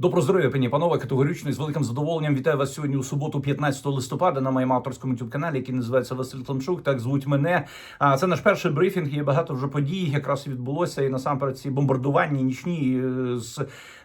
Добро здоров'я, пані панове, категорично і з великим задоволенням вітаю вас сьогодні у суботу, 15 листопада, на моєму авторському youtube каналі, який називається Василь Томчук. Так звуть мене. А це наш перший брифінг. Є багато вже подій, якраз відбулося. І насамперед ці бомбардування нічні е, з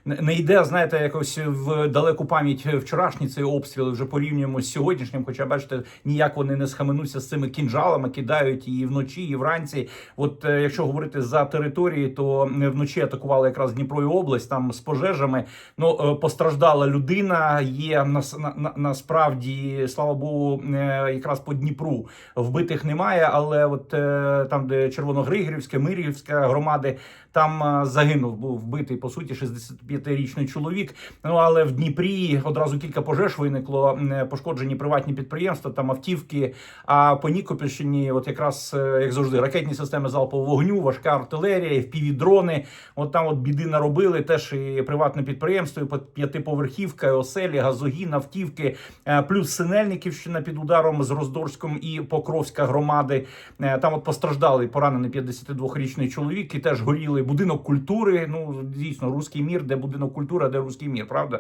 не- йде, знаєте, якось в далеку пам'ять вчорашні цей обстріли вже порівнюємо з сьогоднішнім. Хоча бачите, ніяк вони не схаменуться з цими кінжалами, кидають і вночі, і вранці. От е, якщо говорити за території, то вночі атакували якраз Дніпро і область там з пожежами. Ну е, постраждала людина. Є нас на, на, насправді, слава Богу, е, якраз по Дніпру вбитих немає. Але от е, там, де Червоногригорівська, Мирівська громади, там е, загинув, був вбитий по суті 65-річний чоловік. Ну але в Дніпрі одразу кілька пожеж виникло. е, Пошкоджені приватні підприємства, там автівки. А по Нікопільщині, от якраз е, як завжди, ракетні системи залпового вогню, важка артилерія, впівдрони. От там от біди наробили теж і приватне підприємство, і п'ятиповерхівка, і оселі, газогін, автівки, плюс Синельниківщина під ударом з Роздорськом і Покровська громади. Там от постраждали поранений 52-річний чоловік, і теж горіли будинок культури. Ну дійсно, руський мір, де будинок культури, де руський мір, правда?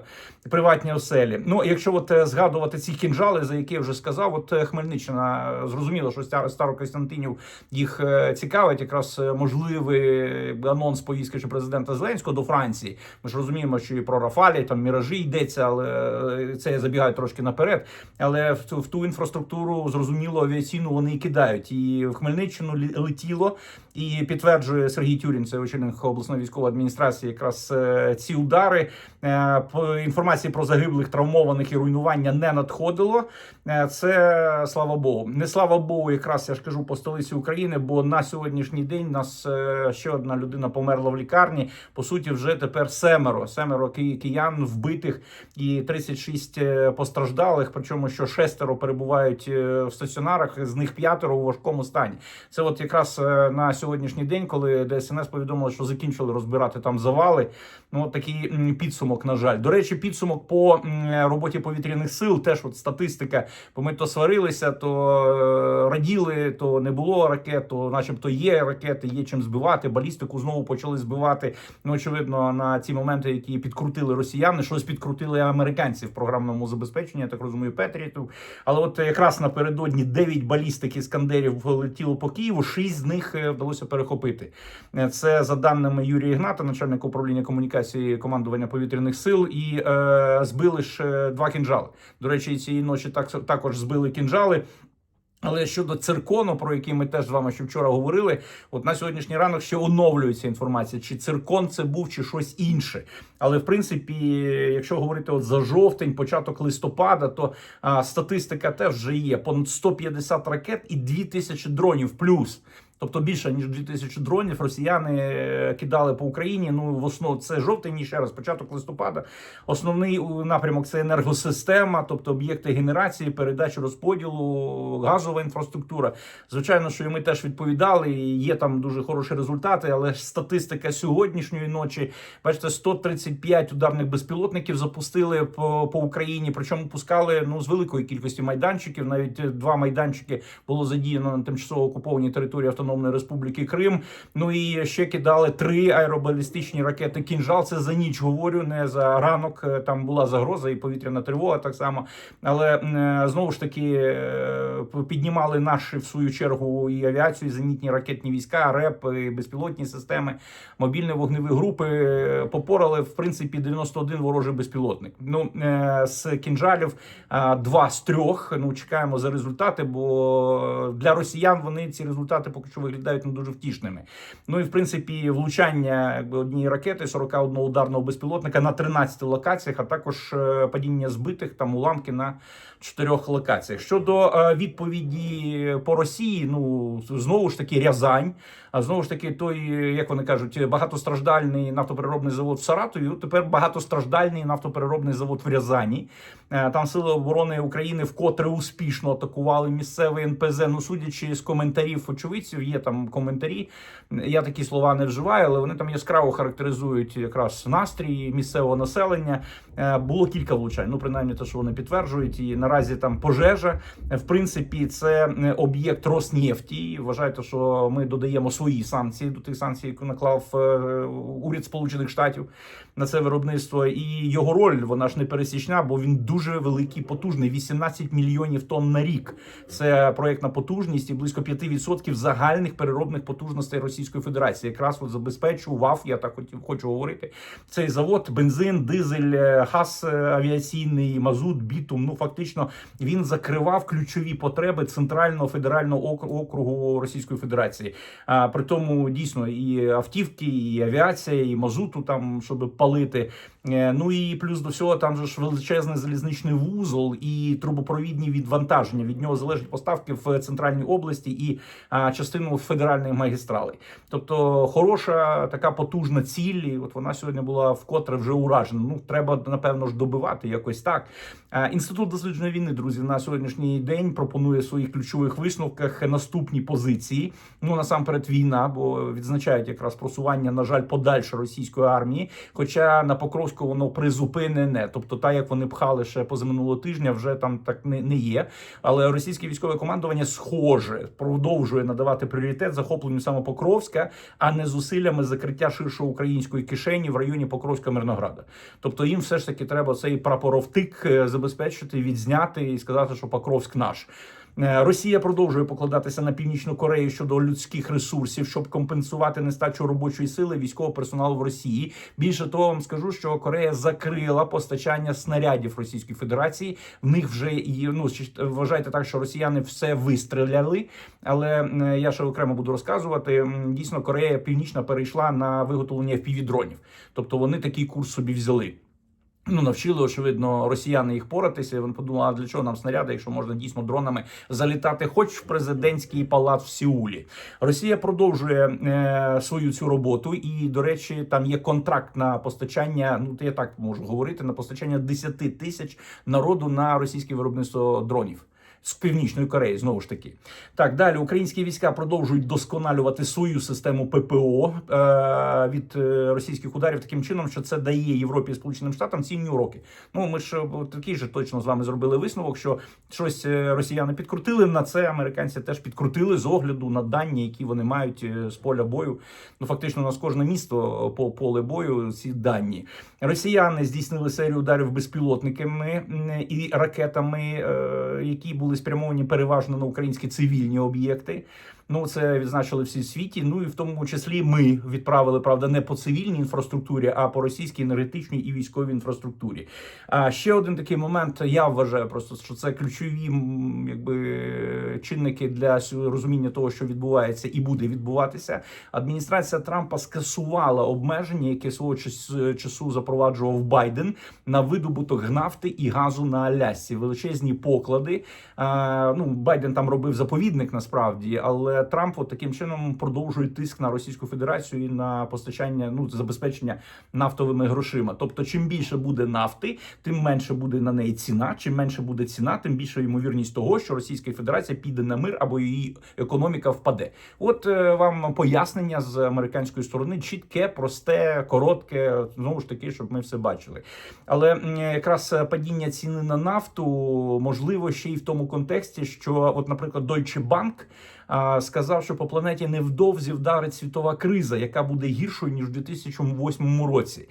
Приватні оселі. Ну, якщо от е, згадувати ці кінжали, за які я вже сказав, от е, Хмельниччина е, зрозуміло, що Стар- Старокостянтинів їх цікавить, якраз можливий анонс поїздки чи президента Зеленського до Франції. Ми ж розуміємо, що і про Рафалі, там міражі йдеться, але це я забігаю трошки наперед. Але в ту, інфраструктуру зрозуміло авіаційну вони і кидають. І в Хмельниччину летіло, і підтверджує Сергій Тюрін, це очільник обласної військової адміністрації, якраз е, ці удари. Е, Інформації про загиблих, травмованих і руйнування не надходило. Е, Це слава Богу. Не слава Богу, якраз я ж кажу по столиці України, бо на сьогоднішній день нас е, ще одна людина померла в лікарні. По суті, вже тепер семеро. Семеро киян вбитих і 36 е, постраждалих. Причому що шестеро перебувають в стаціонарах, з них п'ятеро у важкому стані. Це от якраз на сьогоднішній день, коли ДСНС повідомило, що закінчили розбирати там завали. Ну от такий м, підсумок, на жаль. До речі, підсумок по роботі повітряних сил. Теж от статистика. Бо ми то сварилися, то е, раділи, то не було ракет, то начебто є ракети, є чим збивати. Балістику знову почали збивати. Ну очевидно, на ці моменти, які підкрутили росіяни, щось підкрутили американці в програмному забезпеченні. Я так розумію, Петріту. Але от якраз напередодні 9 балістик іскандерів влетіло по Києву. 6 з них е, вдалося перехопити. Е, Це за даними Юрія Ігната, начальника управління комунікації командування повітряних сил, і е, збили ж два кінжали. До речі, цієї ночі так також збили кінжали. Але щодо циркону, про який ми теж з вами ще вчора говорили, от на сьогоднішній ранок ще оновлюється інформація, чи циркон це був, чи щось інше. Але в принципі, якщо говорити от за жовтень, початок листопада, то а, статистика теж вже є понад 150 ракет і 2000 дронів плюс. Тобто більше ніж 2000 дронів росіяни е, кидали по Україні. Ну в основному це жовтень ще раз, початок листопада. Основний напрямок це енергосистема, тобто об'єкти генерації, передачі розподілу, газова інфраструктура. Звичайно, що і ми теж відповідали. і Є там дуже хороші результати, але статистика сьогоднішньої ночі, бачите, 135 ударних безпілотників запустили по, по Україні. Причому пускали ну з великої кількості майданчиків. Навіть два майданчики було задіяно на тимчасово окупованій території Автономної Республіки Крим. Ну і ще кидали три аеробалістичні ракети. Кінжал це за ніч говорю, не за ранок. Е, Там була загроза і повітряна тривога так само. Але е, знову ж таки е, піднімали наші в свою чергу і авіацію, і зенітні ракетні війська, РЕП, і безпілотні системи, мобільні вогневі групи попорали в принципі 91 ворожий безпілотник. Ну з кінжалів два з трьох. Ну чекаємо за результати, бо для росіян вони ці результати поки що виглядають не дуже втішними. Ну і в принципі влучання якби однієї ракети 41 ударного безпілотника на 13 локаціях, а також е, падіння збитих там уламки на чотирьох локаціях. Щодо е, відповіді по Росії, ну знову ж таки Рязань. А знову ж таки, той, як вони кажуть, багатостраждальний нафтопереробний завод в Саратові. Тепер багатостраждальний нафтопереробний завод в Рязані. Е, Там сили оборони України вкотре успішно атакували місцевий НПЗ. Ну, судячи з коментарів очевидців, є там коментарі. Я такі слова не вживаю, але вони там яскраво характеризують якраз настрій місцевого населення. Е, Було кілька влучань. Ну принаймні, те, що вони підтверджують, і наразі там пожежа. В принципі, це е, об'єкт Роснефті. Вважайте, що ми додаємо свої санкції до тих санкцій, які наклав е, уряд Сполучених Штатів на це виробництво. І його роль вона ж не пересічна, бо він дуже великий, потужний. 18 мільйонів тонн на рік. Це проєктна потужність і близько 5% загальних переробних потужностей Російської Федерації. Якраз от забезпечував, я так хотів хочу говорити. Цей завод, бензин, дизель, е, газ е, авіаційний, мазут, бітум. Ну фактично він закривав ключові потреби центрального федерального округу Російської Федерації. А при тому дійсно і автівки, і авіація, і мазуту там, щоб палити. Е, Ну і плюс до всього там же ж величезний залізничний вузол і трубопровідні відвантаження. Від нього залежать поставки в центральній області і а, частину федеральної магістрали. Тобто хороша така потужна ціль. І от вона сьогодні була вкотре вже уражена. Ну треба напевно ж добивати якось так. А, Інститут дослідження війни, друзі, на сьогоднішній день пропонує в своїх ключових висновках наступні позиції. Ну насамперед війна, бо відзначають якраз просування, на жаль, подальше російської армії. Хоча на Покровську воно призупинене. Тобто, так як вони пхали ще позаминулого тижня, вже там так не, не є. Але російське військове командування схоже продовжує надавати пріоритет захопленню саме Покровська, а не зусиллями закриття ширшої української кишені в районі Покровська Мирнограда. Тобто їм все ж таки треба цей прапоровтик е, забезпечити, відзняти і сказати, що Покровськ наш. Е, Росія продовжує покладатися на північну Корею щодо людських ресурсів, щоб компенсувати нестачу робочої сили військового персоналу в Росії. Більше того, вам скажу, що Корея закрила постачання снарядів Російської Федерації. В них вже є, ну вважайте так, що росіяни все вистріляли. Але я ще окремо буду розказувати. Дійсно, Корея Північна перейшла на виготовлення FPV-дронів. Тобто вони такий курс собі взяли. Ну, навчили, очевидно, росіяни їх поратися. і Вони подумали, а для чого нам снаряди, якщо можна дійсно дронами залітати, хоч в президентський палац в Сіулі. Росія продовжує е, свою цю роботу, і до речі, там є контракт на постачання. Ну я так можу говорити на постачання 10 тисяч народу на російське виробництво дронів. З північної Кореї знову ж таки так далі. Українські війська продовжують досконалювати свою систему ППО е, від е, російських ударів таким чином, що це дає Європі і Сполученим Штатам цінні уроки. Ну ми ж е, такий же точно з вами зробили висновок, що щось е, росіяни підкрутили на це. Американці теж підкрутили з огляду на дані, які вони мають з поля бою. Ну фактично, у нас кожне місто по поле бою ці дані. Росіяни здійснили серію ударів безпілотниками і ракетами, які були спрямовані переважно на українські цивільні об'єкти. Ну, це відзначили всі світі. Ну і в тому числі ми відправили правда не по цивільній інфраструктурі, а по російській енергетичній і військовій інфраструктурі. А ще один такий момент. Я вважаю просто, що це ключові якби чинники для розуміння того, що відбувається і буде відбуватися. Адміністрація Трампа скасувала обмеження, яке свого час- часу запроваджував Байден на видобуток нафти і газу на Алясці. Величезні поклади. Ну Байден там робив заповідник насправді, але Трамп от таким чином продовжує тиск на Російську Федерацію і на постачання, ну забезпечення нафтовими грошима. Тобто, чим більше буде нафти, тим менше буде на неї ціна. Чим менше буде ціна, тим більша ймовірність того, що Російська Федерація піде на мир або її економіка впаде. От е, вам пояснення з американської сторони чітке, просте, коротке. Знову ж таки, щоб ми все бачили. Але якраз е, падіння ціни на нафту можливо ще й в тому контексті, що, от, наприклад, Deutsche Bank сказав, що по планеті невдовзі вдарить світова криза, яка буде гіршою ніж у 2008 році.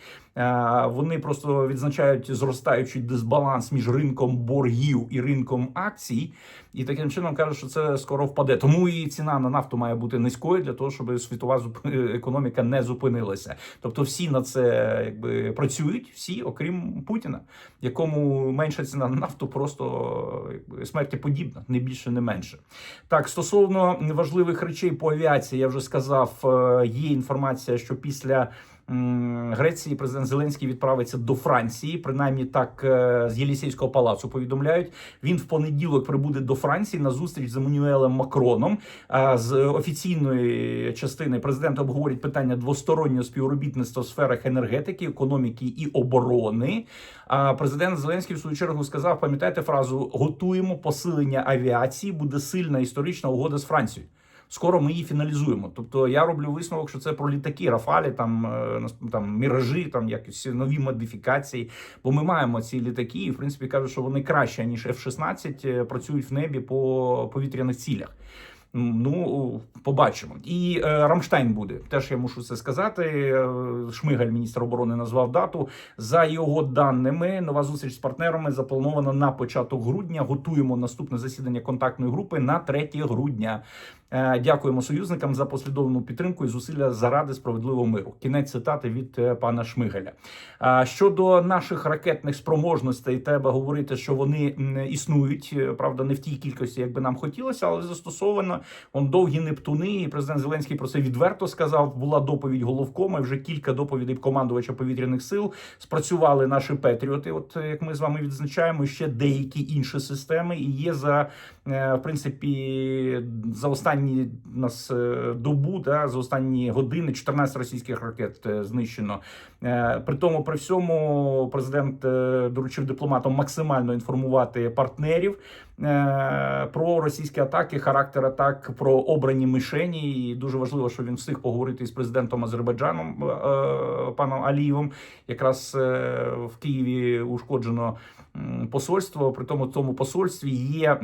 Вони просто відзначають зростаючий дисбаланс між ринком боргів і ринком акцій, і таким чином кажуть, що це скоро впаде. Тому і ціна на нафту має бути низькою для того, щоб світова зуп- економіка не зупинилася. Тобто, всі на це якби працюють, всі, окрім Путіна, якому менша ціна на нафту просто якби смерті подібна, не більше, не менше. Так, стосовно важливих речей по авіації, я вже сказав, е, є інформація, що після. Греції президент Зеленський відправиться до Франції, принаймні так е, з Єлісейського палацу повідомляють. Він в понеділок прибуде до Франції на зустріч з Еммануелем Макроном. З офіційної частини президента обговорять питання двостороннього співробітництва в сферах енергетики, економіки і оборони. А президент Зеленський в свою чергу сказав: пам'ятаєте фразу готуємо посилення авіації, буде сильна історична угода з Францією. Скоро ми її фіналізуємо. Тобто я роблю висновок, що це про літаки, Рафалі, там е, там міражі, там якісь нові модифікації. Бо ми маємо ці літаки, і в принципі кажуть, що вони краще ніж F-16 е, працюють в небі по повітряних цілях. Ну, побачимо. І е, Рамштайн буде. Теж я мушу це сказати. Е, Шмигаль, міністр оборони, назвав дату. За його даними, нова зустріч з партнерами запланована на початок грудня. Готуємо наступне засідання контактної групи на 3 грудня. Е, Дякуємо союзникам за послідовну підтримку і зусилля заради справедливого миру. Кінець цитати від е, пана Шмигаля. А Щодо наших ракетних спроможностей, треба говорити, що вони існують. е, Правда, не в тій кількості, як би нам хотілося, але застосовано он довгі Нептуни. І президент Зеленський про це відверто сказав. Була доповідь головкома. Вже кілька доповідей командувача повітряних сил спрацювали наші Петріоти. От е, як ми з вами відзначаємо, ще деякі інші системи і є за е, в принципі за останні нас е, добу, да, за останні години 14 російських ракет е, знищено. Е, При тому, при всьому, президент е, доручив дипломатам максимально інформувати партнерів е, про російські атаки, характер атак, про обрані мишені. І дуже важливо, що він встиг поговорити з президентом Азербайджаном паном Алієвим. Якраз в Києві ушкоджено посольство. При тому в тому посольстві є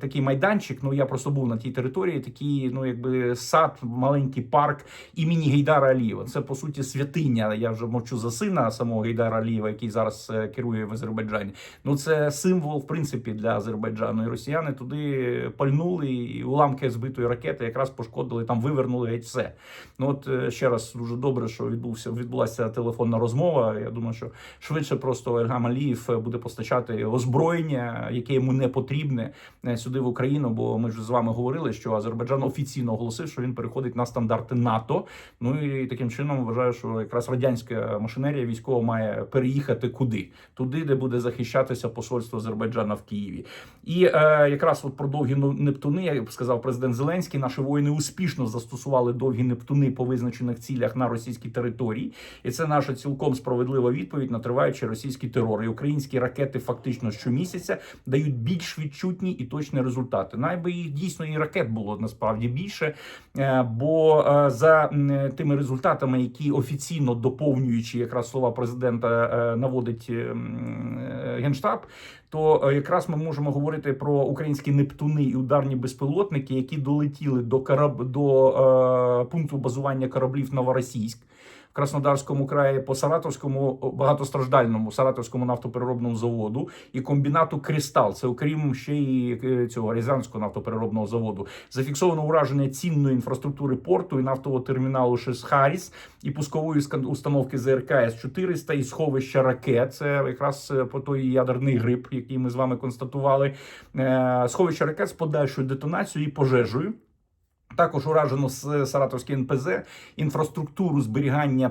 такий майданчик. Ну я просто був на тій території. Такий, ну якби сад, маленький парк імені Гейдара Алієва. Це по суті святиня. Я вже мовчу за сина самого Гейдара Алієва, який зараз е, керує в Азербайджані. Ну це символ, в принципі, для Азербайджану. І росіяни туди пальнули і уламки збитої ракети якраз пошкодили там, вивернули геть все. Ну от е, ще раз дуже добре, що відбувся відбулася телефонна розмова. Я думаю, що швидше просто Ельгам Алієв е, буде постачати озброєння, яке йому не потрібне сюди в Україну. Бо ми ж з вами говорили, що Азербайджан офіційно оголосив, що він переходить на стандарти НАТО. Ну і таким чином вважаю, що якраз радянська машинерія військова має переїхати куди? Туди, де буде захищатися посольство Азербайджана в Києві. І е, якраз от про довгі ну- нептуни, як сказав президент Зеленський, наші воїни успішно застосували довгі нептуни по визначених цілях на російській території, і це наша цілком справедлива відповідь на триваючий російський терор. І українські ракети фактично щомісяця дають більш відчутні і точні результати. Найби їх дійсно і ракет було насправді більше. Е, Бо е, за тими результатами, які офіційно доповнюючи якраз слова президента, е, наводить е, м, е, генштаб, то якраз ми можемо говорити про українські нептуни і ударні безпілотники, які долетіли до кораб... до пункту базування кораблів Новоросійськ. Краснодарському краї по Саратовському багатостраждальному Саратовському нафтопереробному заводу і комбінату Кристал. Це окрім ще й е, цього Рязанського нафтопереробного заводу. Зафіксовано ураження цінної інфраструктури порту і нафтового терміналу Шесхаріс і пускової установки ЗРК С-400 і сховища ракет. Це якраз е, по той ядерний гриб, який ми з вами констатували. Е, Сховища ракет з подальшою детонацією і пожежею. Також уражено з Саратовський НПЗ інфраструктуру зберігання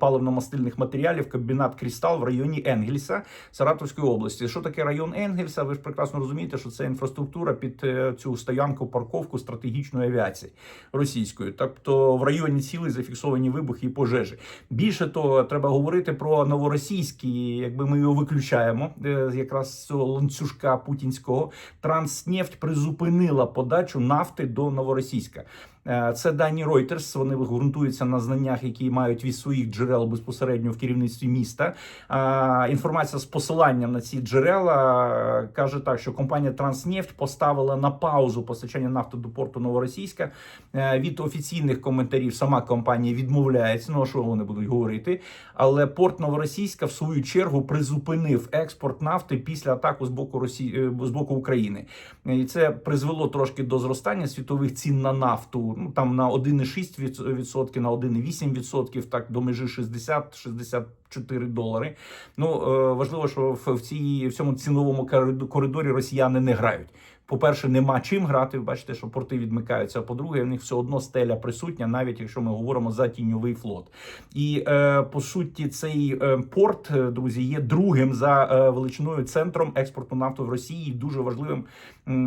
паливно-мастильних матеріалів комбінат Крістал в районі Енгельса Саратовської області. Що таке район Енгельса? Ви ж прекрасно розумієте, що це інфраструктура під е, цю стоянку, парковку стратегічної авіації російської. Тобто в районі цілей зафіксовані вибухи і пожежі. Більше того, треба говорити про новоросійський, якби ми його виключаємо, е, якраз з цього ланцюжка путінського. Транснефть призупинила подачу нафти до новоросійська. Е, Це дані Reuters, Вони ґрунтуються на знаннях, які мають від своїх джерел безпосередньо в керівництві міста. Е, Інформація з посиланням на ці джерела е, каже так, що компанія Транснефть поставила на паузу постачання нафти до порту Новоросійська. Е, Від офіційних коментарів сама компанія відмовляється. Ну а що вони будуть говорити? Але порт Новоросійська в свою чергу призупинив експорт нафти після атаку з боку Росії з боку України. І це призвело трошки до зростання світових цін на нафту. Ну там на 1,6%, на 1,8%, так до межі 60-64 долари. Ну е, важливо, що в, цій в цьому ціновому коридо- коридорі росіяни не грають. По-перше, нема чим грати. Ви Бачите, що порти відмикаються. А по-друге, в них все одно стеля присутня, навіть якщо ми говоримо за тіньовий флот. І е, по суті, цей е, порт, е, друзі, є другим за е, величиною центром експорту нафти в Росії, і дуже важливим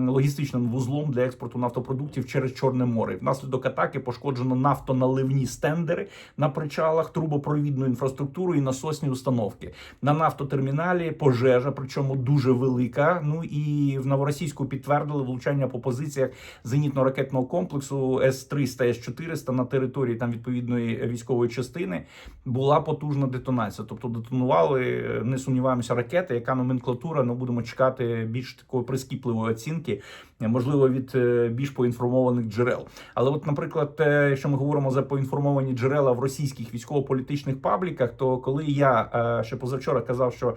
логістичним вузлом для експорту нафтопродуктів через Чорне море. Внаслідок атаки пошкоджено нафтоналивні стендери на причалах, трубопровідну інфраструктуру і насосні установки. На нафтотерміналі пожежа, причому дуже велика. Ну і в новоросійську підтвердження підтвердили влучання по позиціях зенітно-ракетного комплексу С-300, С-400 на території там відповідної військової частини. Була потужна детонація. Тобто детонували, е, не сумніваємося, ракети, яка номенклатура, ну будемо чекати більш такої прискіпливої оцінки, е, можливо, від е, більш поінформованих джерел. Але, от, наприклад, якщо ми говоримо за поінформовані джерела в російських військово-політичних пабліках, то коли я ще позавчора казав, що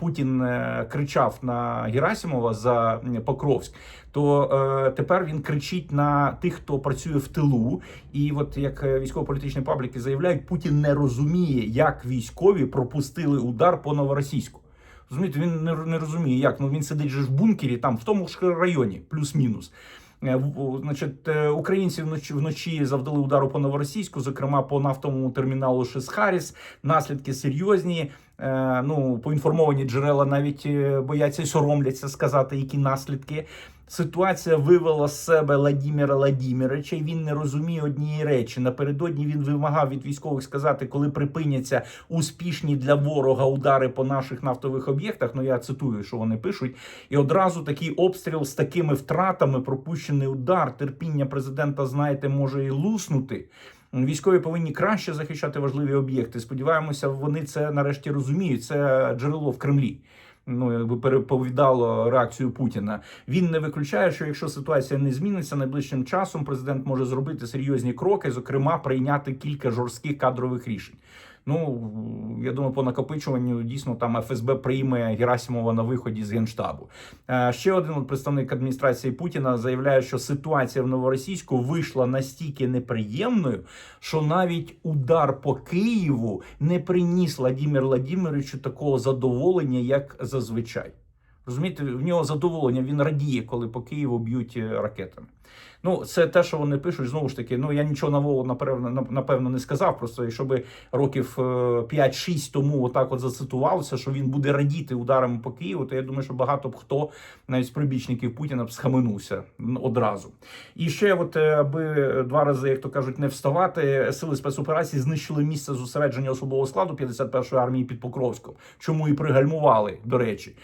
Путін кричав на Герасимова за м, Покровськ, то е, тепер він кричить на тих, хто працює в тилу. І от як е, військово-політичні пабліки заявляють, Путін не розуміє, як військові пропустили удар по новоросійську. Розумієте, він не, не розуміє, як ну він сидить же в бункері, там в тому ж районі, плюс-мінус. Е, Значить, е, українці вночі вночі завдали удару по новоросійську, зокрема по нафтовому терміналу Шисхаріс. Наслідки серйозні. Е, Ну, поінформовані джерела навіть е, бояться і соромляться сказати, які наслідки. Ситуація вивела з себе Владимира Владимировича, і він не розуміє однієї речі. Напередодні він вимагав від військових сказати, коли припиняться успішні для ворога удари по наших нафтових об'єктах. Ну я цитую, що вони пишуть. І одразу такий обстріл з такими втратами, пропущений удар, терпіння президента, знаєте, може і луснути. Військові повинні краще захищати важливі об'єкти. Сподіваємося, вони це нарешті розуміють. Це джерело в Кремлі. Ну, якби переповідало реакцію Путіна. Він не виключає, що якщо ситуація не зміниться найближчим часом, президент може зробити серйозні кроки, зокрема прийняти кілька жорстких кадрових рішень. Ну я думаю, по накопичуванню дійсно там ФСБ прийме Герасимова на виході з генштабу. Е, Ще один представник адміністрації Путіна заявляє, що ситуація в новоросійську вийшла настільки неприємною, що навіть удар по Києву не приніс Владимир Владимировичу такого задоволення, як зазвичай. Розумієте, в нього задоволення, він радіє, коли по Києву б'ють е, ракетами. Ну, це те, що вони пишуть. Знову ж таки, ну я нічого нового напевно, напевно не сказав. Просто якщо би років е, 5-6 тому отак от зацитувалося, що він буде радіти ударами по Києву, то я думаю, що багато б хто навіть з прибічників Путіна б схаменувся одразу. І ще, от е, аби два рази, як то кажуть, не вставати, сили спецоперації знищили місце зосередження особового складу 51-ї армії під Покровськом, чому і пригальмували, до речі.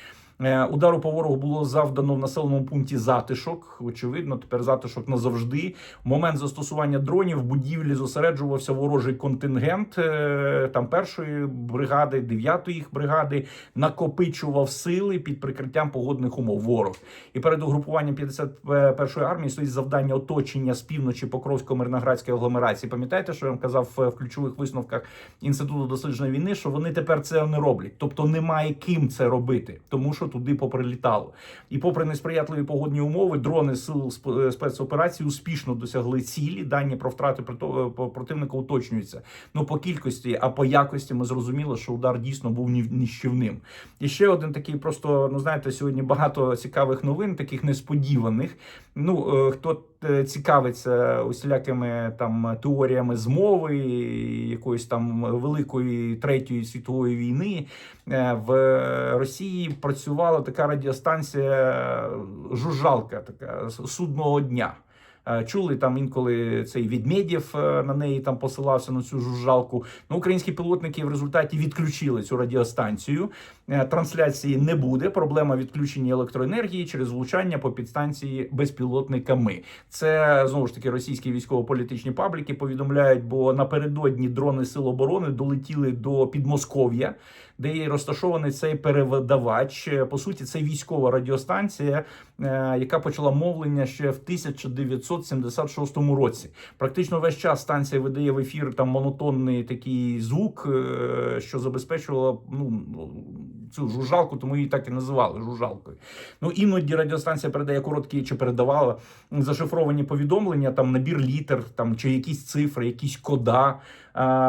Е, Удару по ворогу було завдано в населеному пункті затишок. Очевидно, тепер затишок назавжди. В момент застосування дронів в будівлі зосереджувався ворожий контингент е, там першої бригади, дев'ятої їх бригади накопичував сили під прикриттям погодних умов. Ворог і перед угрупуванням 51-ї армії стоїть завдання оточення з півночі Покровсько-Мирноградської агломерації. Пам'ятаєте, що я вам казав е, в ключових висновках інституту дослідження війни, що вони тепер це не роблять, тобто немає ким це робити, тому що туди поприлітало. І попри несприятливі погодні умови, дрони сил е, спецоперації успішно досягли цілі. Дані про втрати е, противника уточнюються. Ну по кількості, а по якості ми зрозуміли, що удар дійсно був ні- ніщівним. І ще один такий, просто ну знаєте, сьогодні багато цікавих новин, таких несподіваних. Ну е, хто цікавиться усілякими там теоріями змови, якоїсь там великої третьої світової війни. Е, В Росії працювала така радіостанція Жужжалка, така судного дня. Е, Чули там інколи цей Відмедєв е, на неї там посилався на цю жужжалку. Ну, українські пілотники в результаті відключили цю радіостанцію. Е, Трансляції не буде. Проблема відключення електроенергії через влучання по підстанції безпілотниками. Це знову ж таки російські військово-політичні пабліки повідомляють, бо напередодні дрони Сил оборони долетіли до Підмосков'я, де є розташований цей перевидавач. Е, По суті, це військова радіостанція, е, яка почала мовлення ще в 1976 році. Практично весь час станція видає в ефір там монотонний такий звук, е, що забезпечувало ну, цю жужжалку, тому її так і називали жужжалкою. Ну іноді радіостанція передає короткі чи передавала зашифровані повідомлення, там набір літер, там чи якісь цифри, якісь кода.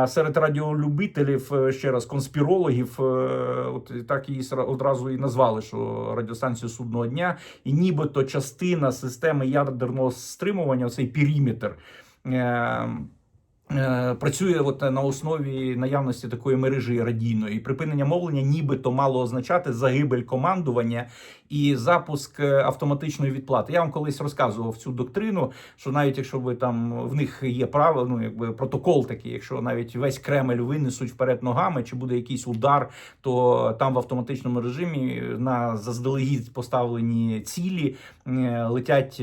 Серед радіолюбителів е, ще раз конспірологів, е, от так її одразу і назвали, що радіостанцію судного дня, і нібито частина системи ядерного стримування, цей периметр. Е, Працює от на основі наявності такої мережі радійної. Припинення мовлення нібито мало означати загибель командування і запуск е, автоматичної відплати. Я вам колись розказував цю доктрину, що навіть якщо ви там в них є право, ну якби протокол такий, якщо навіть весь Кремль винесуть вперед ногами, чи буде якийсь удар, то там в автоматичному режимі на заздалегідь поставлені цілі е, летять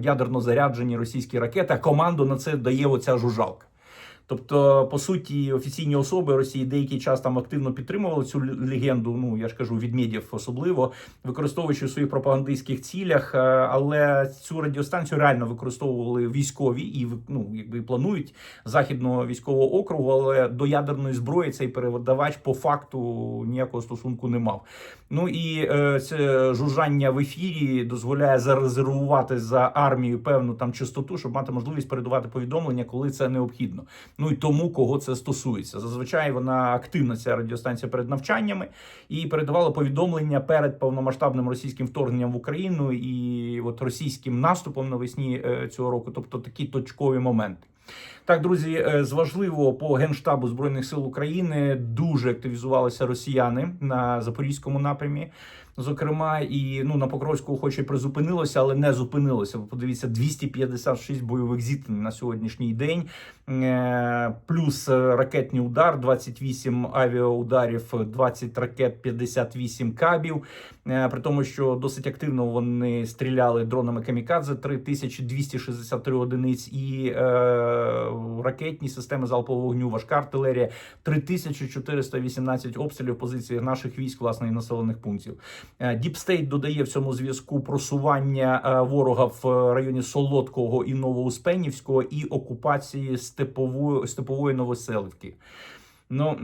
ядерно заряджені російські ракети. а Команду на це дає оця жужжалка. Тобто, по суті, офіційні особи Росії деякий час там активно підтримували цю легенду. Ну я ж кажу, від медіав особливо використовуючи в своїх пропагандистських цілях. Е, Але цю радіостанцію реально використовували військові і ну якби планують західного військового округу, але до ядерної зброї цей передавач по факту ніякого стосунку не мав. Ну і е, це жужжання в ефірі дозволяє зарезервувати за армією певну там частоту, щоб мати можливість передавати повідомлення, коли це необхідно. Ну і тому, кого це стосується. Зазвичай вона активна ця радіостанція перед навчаннями і передавала повідомлення перед повномасштабним російським вторгненням в Україну і от російським наступом навесні е, цього року. Тобто такі точкові моменти. Так, друзі, е, з важливого по генштабу збройних сил України дуже активізувалися росіяни на запорізькому напрямі. Зокрема, і ну на Покровську, хоч і призупинилося, але не зупинилося. Подивіться, 256 бойових зіткнень на сьогоднішній день, Е, плюс е, ракетний удар, 28 авіаударів, 20 ракет, 58 кабів. Е, При тому, що досить активно вони стріляли дронами камікадзе 3263 одиниць і е, ракетні системи залпового вогню, важка артилерія 3418 обстрілів позиції наших військ, власне, і населених пунктів. Діпстейт додає в цьому зв'язку просування е, ворога в районі Солодкого і Новоуспенівського і окупації степової степової Новоселівки. Ну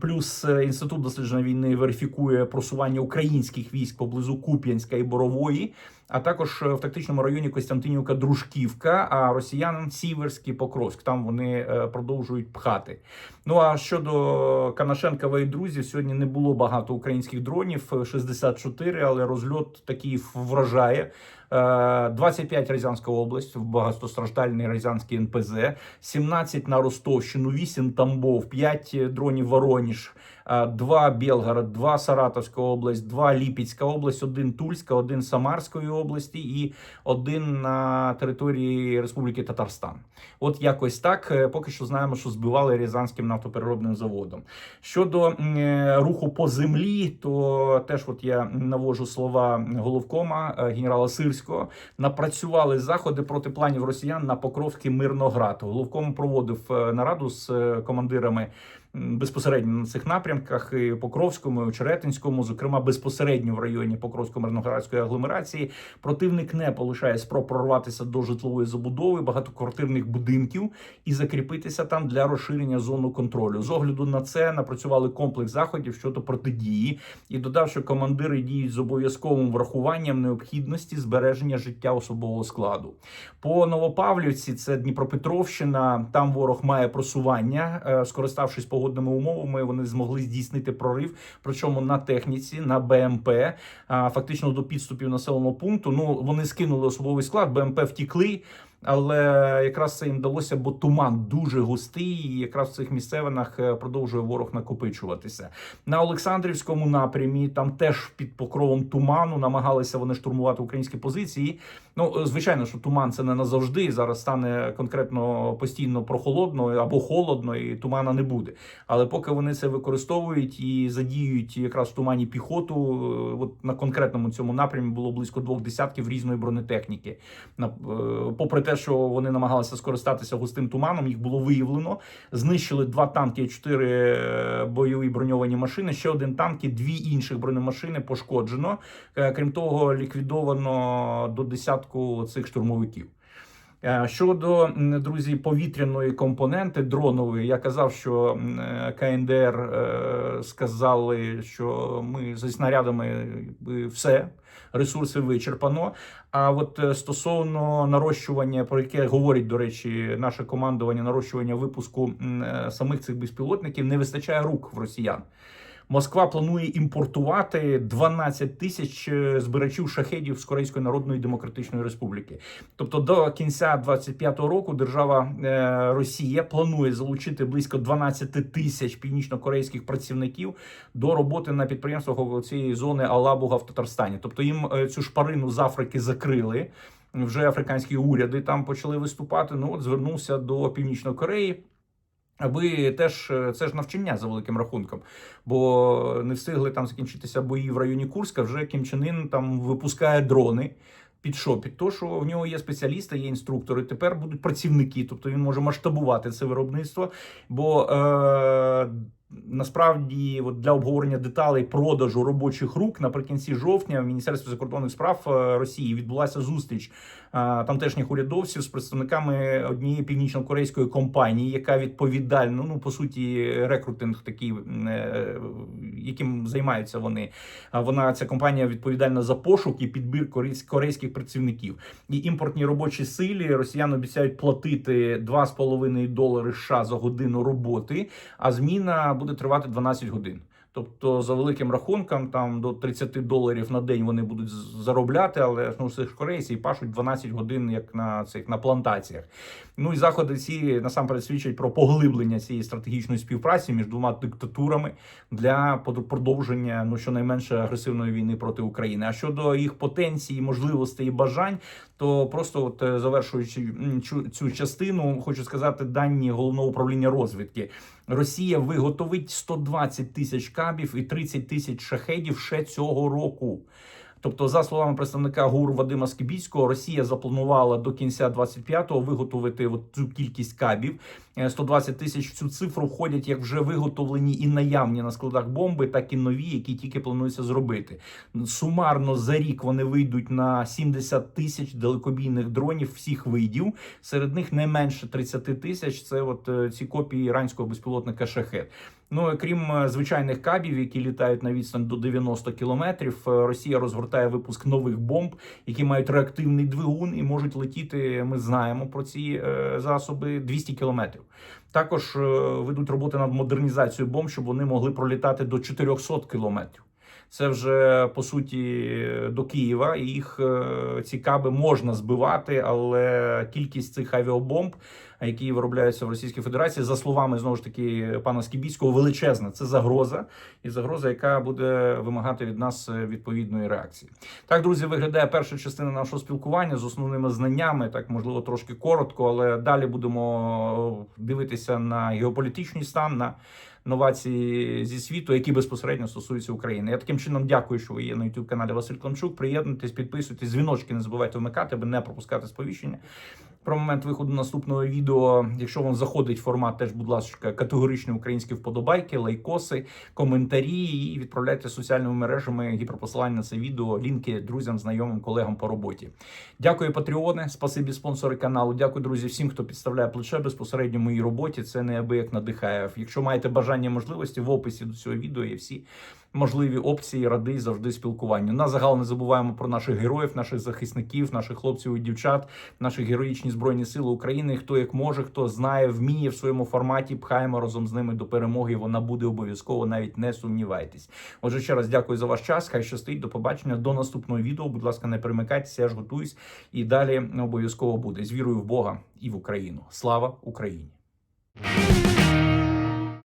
плюс е, інститут дослідження війни верифікує просування українських військ поблизу Куп'янська і Борової, а також е, в тактичному районі Костянтинівка, Дружківка, а росіян Сіверський Покровськ. Там вони е, продовжують пхати. Ну а щодо Канашенкова і друзів, сьогодні не було багато українських дронів, е, 64, але розльот такий вражає. Е, 25 Рязанська область, багатостраждальний Рязанський НПЗ, 17 на Ростовщину, 8 Тамбов, 5 дронів Вороніж, 2 Белгород, 2 Саратовська область, 2 Ліпецька область, 1 Тульська, 1 Самарської області і 1 на території Республіки Татарстан. От якось так. Е, Поки що знаємо, що збивали Рязанським нафтопереробним заводом. Щодо е, руху по землі, то теж от я навожу слова головкома е, генерала Сирського. Напрацювали заходи проти планів росіян на Покровський Мирноград. Головком проводив е, нараду з е, командирами. Безпосередньо на цих напрямках і Покровському, і Очеретинському, зокрема безпосередньо в районі Покровсько-Мирноградської агломерації, противник не полишає спроб прорватися до житлової забудови багатоквартирних будинків і закріпитися там для розширення зону контролю. З огляду на це напрацювали комплекс заходів щодо протидії і додав, що командири діють з обов'язковим врахуванням необхідності збереження життя особового складу. По Новопавлівці, це Дніпропетровщина. Там ворог має просування. Е, Скориставшись погодними умовами, вони змогли здійснити прорив. Причому на техніці, на БМП, а, фактично до підступів населеного пункту. Ну вони скинули особовий склад, БМП втікли. Але якраз це їм вдалося, бо туман дуже густий, і якраз в цих місцевинах е, продовжує ворог накопичуватися. На Олександрівському напрямі там теж під покровом туману намагалися вони штурмувати українські позиції. Ну, е, звичайно, що туман це не назавжди. Зараз стане конкретно постійно прохолодно або холодно, і тумана не буде. Але поки вони це використовують і задіють якраз в тумані піхоту, е, от на конкретному цьому напрямі було близько двох десятків різної бронетехніки. На- Попри те, що вони намагалися скористатися густим туманом, їх було виявлено. Знищили два танки, чотири е, бойові броньовані машини. Ще один танк і дві інших бронемашини пошкоджено. Е, Крім того, ліквідовано до десятку цих штурмовиків. Е, Щодо друзі повітряної компоненти дронової, я казав, що е, КНДР е, сказали, що ми зі снарядами все. Ресурси вичерпано. А от стосовно нарощування, про яке говорить, до речі, наше командування нарощування випуску самих цих безпілотників, не вистачає рук в росіян. Москва планує імпортувати 12 тисяч е, збирачів шахедів з Корейської Народної Демократичної Республіки. Тобто до кінця 25-го року держава е, Росія планує залучити близько 12 тисяч північно-корейських працівників до роботи на підприємствах цієї зони Алабуга в Татарстані. Тобто їм е, цю шпарину з Африки закрили. Вже африканські уряди там почали виступати. Ну от звернувся до Північної Кореї. Аби теж е, це ж навчання за великим рахунком, бо не встигли там закінчитися бої в районі Курська. Вже Кім Чен Ін там випускає дрони. Під що? Під те, що в нього є спеціалісти, є інструктори. Тепер будуть працівники, тобто він може масштабувати це виробництво. Бо е, насправді, от для обговорення деталей продажу робочих рук наприкінці жовтня в Міністерстві закордонних справ е, Росії відбулася зустріч е, тамтешніх урядовців з представниками однієї північно-корейської компанії, яка відповідальна, ну по суті, рекрутинг такий, е, яким займаються вони. Вона ця компанія відповідальна за пошук і підбір корейсь- корейських працівників. І імпортній робочій силі росіяни обіцяють платити 2,5 долари США за годину роботи, а зміна буде тривати 12 годин. Тобто, за великим рахунком, там до 30 доларів на день вони будуть заробляти, але ну, ж корейці і пашуть 12 годин, як на цих на плантаціях. Ну і заходи ці насамперед свідчать про поглиблення цієї стратегічної співпраці між двома диктатурами для продовження ну щонайменше агресивної війни проти України. А щодо їх потенції, можливостей і бажань, то просто от е, завершуючи цю частину, хочу сказати дані головного управління розвідки. Росія виготовить 120 тисяч кабів і 30 тисяч шахедів ще цього року. Тобто, за словами представника ГУР Вадима Скибіцького, Росія запланувала до кінця 25-го виготовити от цю кількість кабів. Е, 120 тисяч в цю цифру входять як вже виготовлені і наявні на складах бомби, так і нові, які тільки планується зробити. Сумарно за рік вони вийдуть на 70 тисяч далекобійних дронів всіх видів. Серед них не менше 30 тисяч. Це от е, ці копії іранського безпілотника Шахет. Ну крім е, звичайних кабів, які літають на відстань до 90 кілометрів, е, Росія розгортає випуск нових бомб, які мають реактивний двигун і можуть летіти. Ми знаємо про ці е, засоби 200 кілометрів. Також ведуть роботи над модернізацією бомб, щоб вони могли пролітати до 400 кілометрів. Це вже по суті до Києва. Їх е, ці каби можна збивати, але кількість цих авіабомб, які виробляються в Російській Федерації, за словами знову ж таки пана Скібіцького, величезна. Це загроза, і загроза, яка буде вимагати від нас е, відповідної реакції. Так, друзі, виглядає перша частина нашого спілкування з основними знаннями. Так, можливо, трошки коротко, але далі будемо дивитися на геополітичний стан. на новації зі світу, які безпосередньо стосуються України. Я таким чином дякую, що ви є на youtube каналі Василь Климчук. Приєднуйтесь, підписуйтесь, дзвіночки не забувайте вмикати, аби не пропускати сповіщення. Про момент виходу наступного відео, якщо вам заходить формат, теж, будь ласка, категоричні українські вподобайки, лайкоси, коментарі і відправляйте соціальними мережами гіперпосилання на це відео, лінки друзям, знайомим, колегам по роботі. Дякую, патреони, спасибі спонсори каналу. Дякую, друзі, всім, хто підставляє плече безпосередньо моїй роботі. Це неабияк надихає. Якщо маєте бажання можливості, в описі до цього відео є всі можливі опції, ради завжди спілкуванню. На загал не забуваємо про наших героїв, наших захисників, наших хлопців і дівчат, наші героїчні збройні сили України. Хто як може, хто знає, вміє в своєму форматі. Пхаємо разом з ними до перемоги. Вона буде обов'язково, навіть не сумнівайтесь. Отже, ще раз дякую за ваш час. Хай щастить. До побачення. До наступного відео. Будь ласка, не перемикайтеся, я ж готуюсь. І далі обов'язково буде з вірою в Бога і в Україну. Слава Україні!